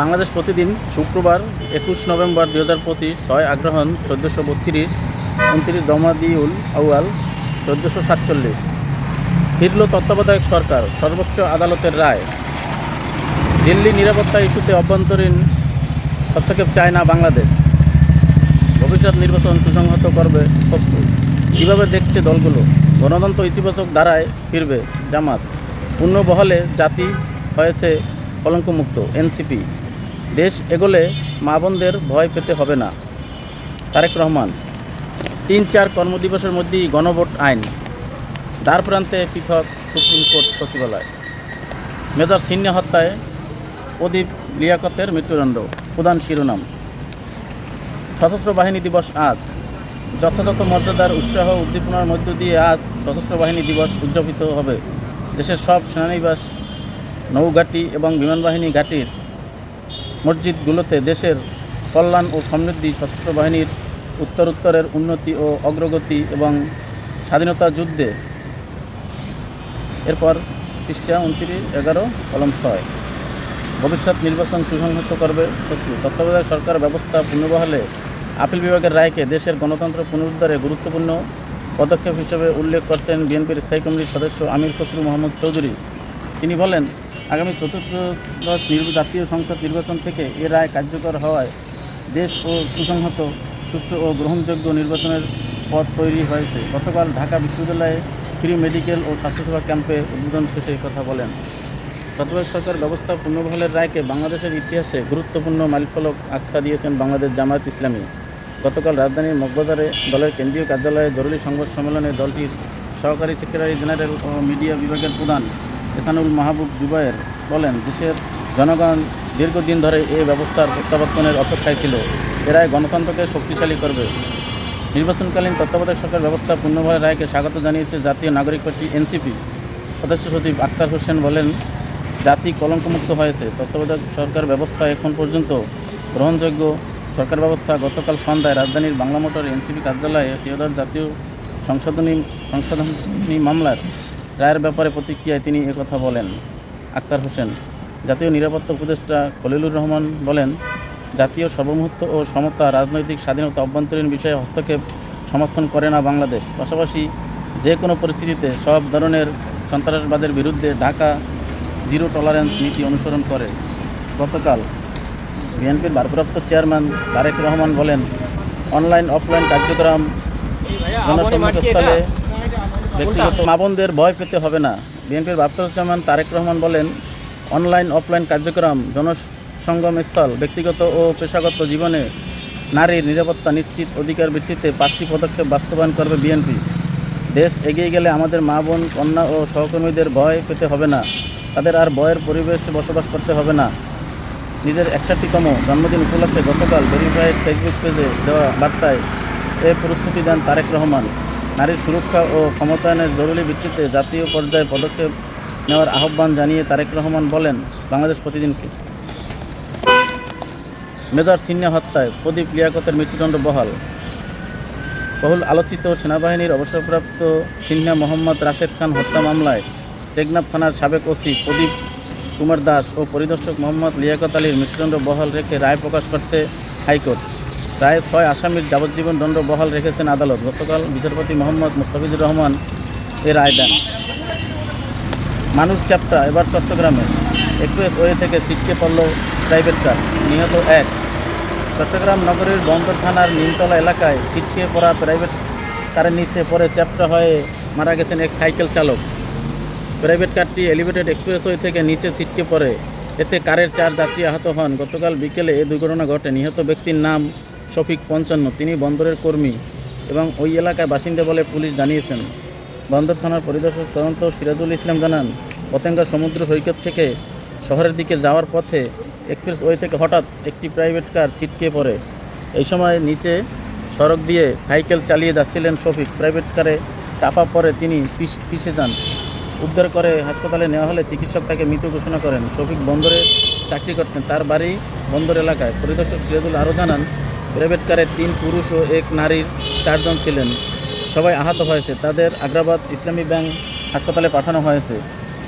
বাংলাদেশ প্রতিদিন শুক্রবার একুশ নভেম্বর দুই হাজার পঁচিশ, ছয় আগ্রহণ, চোদ্দোশো বত্রিশ, উনত্রিশ জমাদিউল আউয়াল, চোদ্দোশো সাতচল্লিশ। ফিরল তত্ত্বাবধায়ক সরকার, সর্বোচ্চ আদালতের রায়। দিল্লি নিরাপত্তা ইস্যুতে অভ্যন্তরীণ হস্তক্ষেপ চায় না বাংলাদেশ। ভবিষ্যৎ নির্বাচন সুসংহত করবে খসরু কীভাবে দেখছে দলগুলো? গণতন্ত্র ইতিবাচক ধারায় ফিরবে জামাত। পূর্ণ বহলে জাতি হয়েছে কলঙ্কমুক্ত, এনসিপি। দেশ এগোলে মা বোনদের ভয় পেতে হবে না। তারেক রহমান, তিন চার কর্মদিবসের মধ্যেই গণভোট আইন। দ্বার প্রান্তে পৃথক সুপ্রিম কোর্ট সচিবালয়। মেজর সিন্নে হত্যায় প্রদীপ লিয়াকতের মৃত্যুদণ্ড, প্রধান শিরোনাম। সশস্ত্র বাহিনী দিবস আজ। যথাযথ মর্যাদার উৎসাহ উদ্দীপনার মধ্য দিয়ে আজ সশস্ত্র বাহিনী দিবস উদযাপিত হবে। দেশের সব সেনানিবাস, নৌঘাটি এবং বিমান বাহিনী ঘাটির মসজিদগুলোতে দেশের কল্যাণ ও সমৃদ্ধি সশস্ত্র বাহিনীর উত্তরোত্তরের উন্নতি ও অগ্রগতি এবং স্বাধীনতা যুদ্ধে এরপর পৃষ্ঠা উনত্রিশ, এগারো, কলম ছয়। ভবিষ্যৎ নির্বাচন সুসংহত করবে খসরু তত্ত্বাবধায়ক সরকার ব্যবস্থা পুনর্বহালে আপিল বিভাগের রায়কে দেশের গণতন্ত্র পুনরুদ্ধারে গুরুত্বপূর্ণ পদক্ষেপ হিসেবে উল্লেখ করছেন বিএনপির স্থায়ী কমিটির সদস্য আমির খসরু মোহাম্মদ চৌধুরী। তিনি বলেন আগামী চতুর্দশ জাতীয় সংসদ নির্বাচন থেকে এ রায় কার্যকর হওয়ায় দেশ ও সুসংহত, সুষ্ঠু ও গ্রহণযোগ্য নির্বাচনের পথ তৈরি হয়েছে। গতকাল ঢাকা বিশ্ববিদ্যালয়ে ফ্রি মেডিকেল ও স্বাস্থ্যসেবা ক্যাম্পে উদ্বোধন শেষে কথা বলেন। তত্ত্বাবধায়ক সরকার ব্যবস্থা পুনর্বহালের রায়কে বাংলাদেশের ইতিহাসে গুরুত্বপূর্ণ মাইলফলক আখ্যা দিয়েছেন বাংলাদেশ জামায়াত ইসলামী। গতকাল রাজধানীর মগবাজারে দলের কেন্দ্রীয় কার্যালয়ে জরুরি সংবাদ সম্মেলনে দলটির সহকারী সেক্রেটারি জেনারেল ও মিডিয়া বিভাগের প্রধান এসানুল মাহবুব জুবায়ের বলেন, দেশের জনগণ দীর্ঘদিন ধরে এই ব্যবস্থার প্রত্যাবর্তনের অপেক্ষায় ছিল। এরাই গণতন্ত্রকে শক্তিশালী করবে। নির্বাচনকালীন তত্ত্বাবধায়ক সরকার ব্যবস্থা পূর্ণভাবে রায়কে স্বাগত জানিয়েছে জাতীয় নাগরিক পার্টি এনসিপি। সদস্য সচিব আক্তার হোসেন বলেন, জাতি কলঙ্কমুক্ত হয়েছে। তত্ত্বাবধায়ক সরকার ব্যবস্থা এখন পর্যন্ত গ্রহণযোগ্য। সরকার ব্যবস্থা গতকাল সন্ধ্যায় রাজধানীর বাংলা মোটর এনসিপি কার্যালয়ে ত্রিয়দশ জাতীয় সংশোধনী সংশোধনী মামলার রায়ের ব্যাপারে প্রতিক্রিয়ায় তিনি একথা বলেন। আক্তার হোসেন, জাতীয় নিরাপত্তা উপদেষ্টা খলিলুর রহমান বলেন, জাতীয় সর্বমুহূর্ত ও সমতা রাজনৈতিক স্বাধীনতা অভ্যন্তরীণ বিষয়ে হস্তক্ষেপ সমর্থন করে না বাংলাদেশ। পাশাপাশি যে কোনো পরিস্থিতিতে সব ধরনের সন্ত্রাসবাদের বিরুদ্ধে ঢাকা জিরো টলারেন্স নীতি অনুসরণ করে। গতকাল বিএনপির ভারপ্রাপ্ত চেয়ারম্যান তারেক রহমান বলেন অনলাইন অফলাইন কার্যক্রম জনসম্মুখস্থলে ব্যক্তিগত মা বোনদের ভয় পেতে হবে না। বিএনপির চেয়ারম্যান তারেক রহমান বলেন অনলাইন অফলাইন কার্যক্রম জনসঙ্গম স্থল ব্যক্তিগত ও পেশাগত জীবনে নারীর নিরাপত্তা নিশ্চিত অধিকার ভিত্তিতে পাঁচটি পদক্ষেপ বাস্তবায়ন করবে বিএনপি। দেশ এগিয়ে গেলে আমাদের মা বোন কন্যা ও সহকর্মীদের ভয় পেতে হবে না। তাদের আর ভয়ের পরিবেশে বসবাস করতে হবে না। নিজের একষট্টিতম জন্মদিন উপলক্ষে গতকাল ভেরিফাইড ফেসবুক পেজে দেওয়া বার্তায় এ প্রস্তুতি দেন তারেক রহমান। নারীর সুরক্ষা ও ক্ষমতায়নের জরুরি ভিত্তিতে জাতীয় পর্যায়ে পদক্ষেপ নেওয়ার আহ্বান জানিয়ে তারেক রহমান বলেন, বাংলাদেশ প্রতিদিনকে মেজর সিন্না হত্যায় প্রদীপ লিয়াকতের মৃত্যুদণ্ড বহাল। বহুল আলোচিত সেনাবাহিনীর অবসরপ্রাপ্ত সিনহা মোহাম্মদ রাশেদ খান হত্যা মামলায় টেকনাফ থানার সাবেক ওসি প্রদীপ কুমার দাস ও পরিদর্শক মোহাম্মদ লিয়াকত আলীর মৃত্যুদণ্ড বহাল রেখে রায় প্রকাশ করছে হাইকোর্ট। রায়ে ছয় আসামির যাবজ্জীবন দণ্ড বহাল রেখেছেন আদালত। গতকাল বিচারপতি মোহাম্মদ মুস্তাফিজুর রহমান এ রায় দেন। মানুষ চ্যাপ্টা, এবার চট্টগ্রামে। এক্সপ্রেস ওয়ে থেকে ছিটকে পড়ল প্রাইভেট কার, নিহত এক। চট্টগ্রাম নগরীর বন্দর থানার নিমতলা এলাকায় ছিটকে পড়া প্রাইভেট কারের নিচে পরে চ্যাপ্টা হয়ে মারা গেছেন এক সাইকেল চালক। প্রাইভেট কারটি এলিভেটেড এক্সপ্রেসওয়ে থেকে নিচে ছিটকে পড়ে। এতে কারের চার যাত্রী আহত হন। গতকাল বিকেলে এ দুর্ঘটনা ঘটে। নিহত ব্যক্তির নাম শফিক পঞ্চান্ন। তিনি বন্দরের কর্মী এবং ওই এলাকায় বাসিন্দা বলে পুলিশ জানিয়েছেন। বন্দর থানার পরিদর্শক তদন্ত সিরাজুল ইসলাম জানান পতেঙ্গা সমুদ্র সৈকত থেকে শহরের দিকে যাওয়ার পথে এক্সপ্রেস ওয়ে থেকে হঠাৎ একটি প্রাইভেট কার ছিটকে পড়ে। এই সময় নিচে সড়ক দিয়ে সাইকেল চালিয়ে যাচ্ছিলেন শফিক। প্রাইভেট কারে চাপা পরে তিনি পিছে যান। উদ্ধার করে হাসপাতালে নেওয়া হলে চিকিৎসক তাকে মৃত ঘোষণা করেন। শফিক বন্দরে চাকরি করতেন। তার বাড়ি বন্দর এলাকায়। পরিদর্শক সিরাজুল আরও জানান প্রাইভেট কারে তিন পুরুষ ও এক নারীর চারজন ছিলেন। সবাই আহত হয়েছে। তাদের আগ্রাবাদ ইসলামী ব্যাংক হাসপাতালে পাঠানো হয়েছে।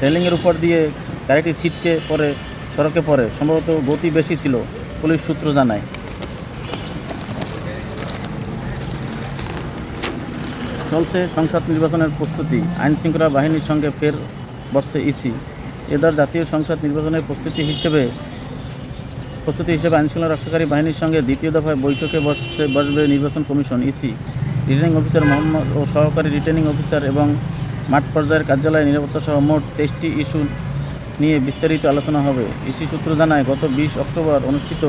রেলিংয়ের উপর দিয়ে গাড়িটি ছিটকে পড়ে, সড়কে পড়ে। সম্ভবত গতি বেশি ছিল, পুলিশ সূত্র জানায়। চলছে সংসদ নির্বাচনের প্রস্তুতি। আইন শৃঙ্খলা বাহিনীর সঙ্গে ফের বসছে ইসি। এবার জাতীয় সংসদ নির্বাচনের প্রস্তুতি হিসেবে প্রস্তুতি হিসেবে আইনশৃঙ্খলা রক্ষাকারী বাহিনীর সঙ্গে দ্বিতীয় দফায় বৈঠকে বসে, বসবে নির্বাচন commission, EC. Returning officer Mohammad ও সহকারী রিটার্নিং অফিসার এবং মাঠ পর্যায়ের কার্যালয়ে নিরাপত্তা সহ মোট তেইশটি ইস্যু নিয়ে বিস্তারিত আলোচনা হবে। ইসি সূত্র জানায়, গত বিশ অক্টোবর অনুষ্ঠিত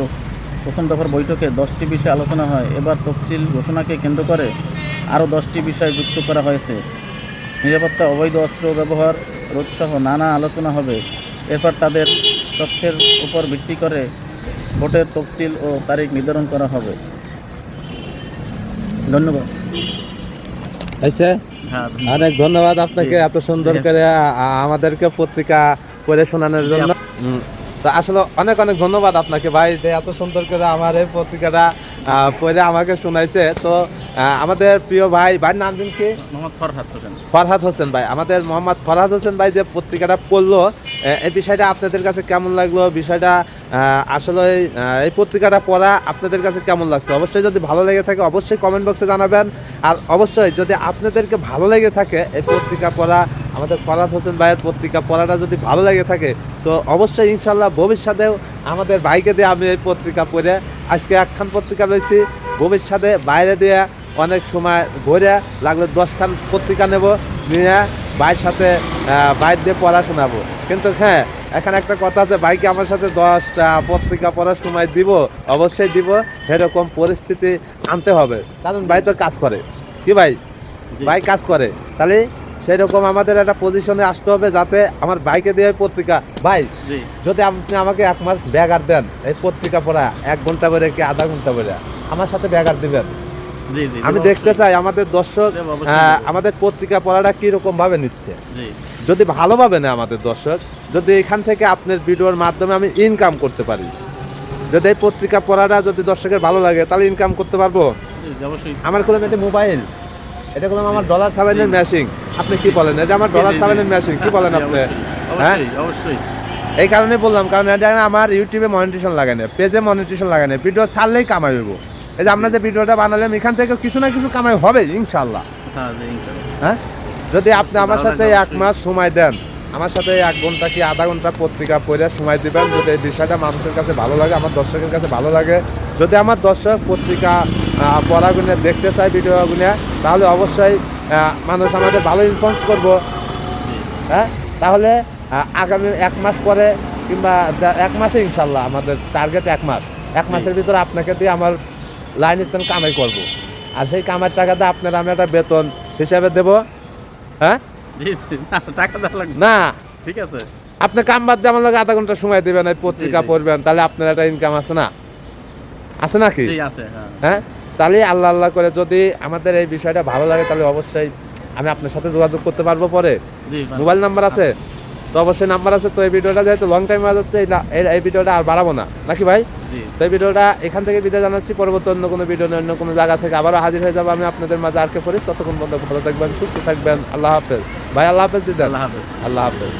প্রথম দফার বৈঠকে দশটি বিষয়ে আলোচনা হয়। এবার তফসিল ঘোষণাকে কেন্দ্র করে আরও দশটি বিষয় যুক্ত করা হয়েছে। নিরাপত্তা, অবৈধ অস্ত্র ব্যবহার, রোধসহ নানা আলোচনা হবে। এরপর তাদের তথ্যের উপর ভিত্তি করে ভোটের তফসিল ও তারিখ নির্ধারণ করা হবে। ধন্যবাদ। হ্যাঁ অনেক ধন্যবাদ আপনাকে এত সুন্দর করে আমাদেরকে পত্রিকা পড়ে শোনানোর জন্য। তো আসলে অনেক অনেক ধন্যবাদ আপনাকে ভাই যে এত সুন্দর করে আমার এই পত্রিকাটা পড়ে আমাকে শোনাইছে। তো আমাদের প্রিয় ভাই ভাই নাম দিন কি? মোহাম্মদ ফরহাদ হোসেন। ফরহাদ হোসেন ভাই। আমাদের মোহাম্মদ ফরহাদ হোসেন ভাই যে পত্রিকাটা পড়ল এই বিষয়টা আপনাদের কাছে কেমন লাগল? বিষয়টা আসলে এই পত্রিকাটা পড়া আপনাদের কাছে কেমন লাগছে? অবশ্যই যদি ভালো লেগে থাকে অবশ্যই কমেন্ট বক্সে জানাবেন। আর অবশ্যই যদি আপনাদেরকে ভালো লেগে থাকে এই পত্রিকা পড়া আমাদের ফরহাদ হোসেন ভাইয়ের পত্রিকা পড়াটা যদি ভালো লেগে থাকে তো অবশ্যই ইনশাল্লাহ ভবিষ্যতেও আমাদের ভাইকে দিয়ে আমি এই পত্রিকা পড়ে আজকে একখান পত্রিকা রয়েছি ভবিষ্যতে বাইরে দিয়ে অনেক সময় ঘুরে লাগলে দশখান পত্রিকা নেব নিয়ে ভাইয়ের সাথে বাইর দিয়ে পড়া শোনাবো কিন্তু হ্যাঁ এখানে একটা কথা আছে ভাইকে আমার সাথে দশটা পত্রিকা পড়ার সময় দিব অবশ্যই দিব সেরকম পরিস্থিতি আনতে হবে। কারণ ভাই তো কাজ করে। কি ভাই। ভাই কাজ করে। তাহলে সেই রকম আমাদের একটা পজিশনে আসতে হবে যাতে আমার বাইকে দিয়ে পত্রিকা। ভাই যদি আপনি আমাকে এক মাস ব্যাগার দেন এই পত্রিকা পড়া এক ঘণ্টা করে কি আধা ঘণ্টা করে আমার সাথে ব্যাগার দিবেন? আমি দেখতে চাই আমাদের দর্শক দেব। আমাদের পত্রিকা পড়াটা কীরকম ভাবে নিচ্ছে যদি ভালোভাবে নেয় আমাদের দর্শক যদি এখান থেকে আপনার ভিডিওর মাধ্যমে আমি ইনকাম করতে পারি যদি এই পত্রিকা পড়াটা যদি দর্শকের ভালো লাগে তাহলে ইনকাম করতে পারব? আমার করলাম এটা মোবাইল এটা করলাম আমার ডলার সাবাইনের জি। আপনি কি বলেন? এটা আমার ডলার জি। মেশিন কি বলেন আপনি? হ্যাঁ? অবশ্যই এই কারণে বললাম কারণ এটা আমার ইউটিউবে মনিটেশন না পেজে মনিটেশন লাগে না। ভিডিও ছাড়লেই কামাই হইব। এই যে আমরা যে ভিডিওটা বানালাম এখান থেকে কিছু না কিছু কামাই হবে ইনশাল্লাহ হ্যাঁ ইনশাআল্লাহ। হ্যাঁ? যদি আপনি আমার সাথে এক মাস সময় দেন আমার সাথে এক ঘণ্টা কি আধা ঘণ্টা পত্রিকা পড়ে সময় দিবেন যদি এই বিষয়টা মানুষের কাছে ভালো লাগে আমার দর্শকের কাছে ভালো লাগে যদি আমার দর্শক পত্রিকা পড়াগুনে দেখতে চায় ভিডিওগুনে তাহলে অবশ্যই মানুষ আমাদের ভালো রেসপন্স করব। হ্যাঁ? তাহলে আগামী এক মাস পরে কিংবা এক মাসে ইনশাল্লাহ আমাদের টার্গেট এক মাস। এক মাসের ভিতরে আপনাকে দিয়ে আমার লাইন ইত্যান কামাই করব। আর সেই কামার টাকাতে আপনার আমি একটা বেতন হিসাবে দেব। হ্যাঁ? টাকা না। ঠিক আছে। আপনি কাম বাদ দিয়ে আমার আধা ঘণ্টা সময় দিবেন পত্রিকা। পড়বেন তাহলে আপনার একটা ইনকাম আছে না? আছে নাকি? আছে হ্যাঁ। হ্যাঁ? তাহলে আল্লাহ আল্লাহ করে যদি আমাদের এই বিষয়টা ভালো লাগে তাহলে অবশ্যই আমি আপনার সাথে যোগাযোগ করতে পারব পরে। মোবাইল নাম্বার আছে? তো অবশ্যই নাম্বার আছে তো এই ভিডিওটা যেহেতু লং টাইম হয়ে যাচ্ছে এই ভিডিওটা আর বাড়াবো না। নাকি ভাই? তো এই ভিডিওটা এখান থেকে বিদায় জানাচ্ছি পরবর্তী অন্য কোনো ভিডিও নিয়ে অন্য কোনো জায়গা থেকে আবারও হাজির হয়ে যাব আমি আপনাদের মাঝে আর কে করি ততক্ষণ পর্যন্ত ভালো থাকবেন সুস্থ থাকবেন আল্লাহ হাফেজ। ভাই আল্লাহ হাফেজ দিদেন আল্লাহ হাফেজ। আল্লাহ হাফেজ।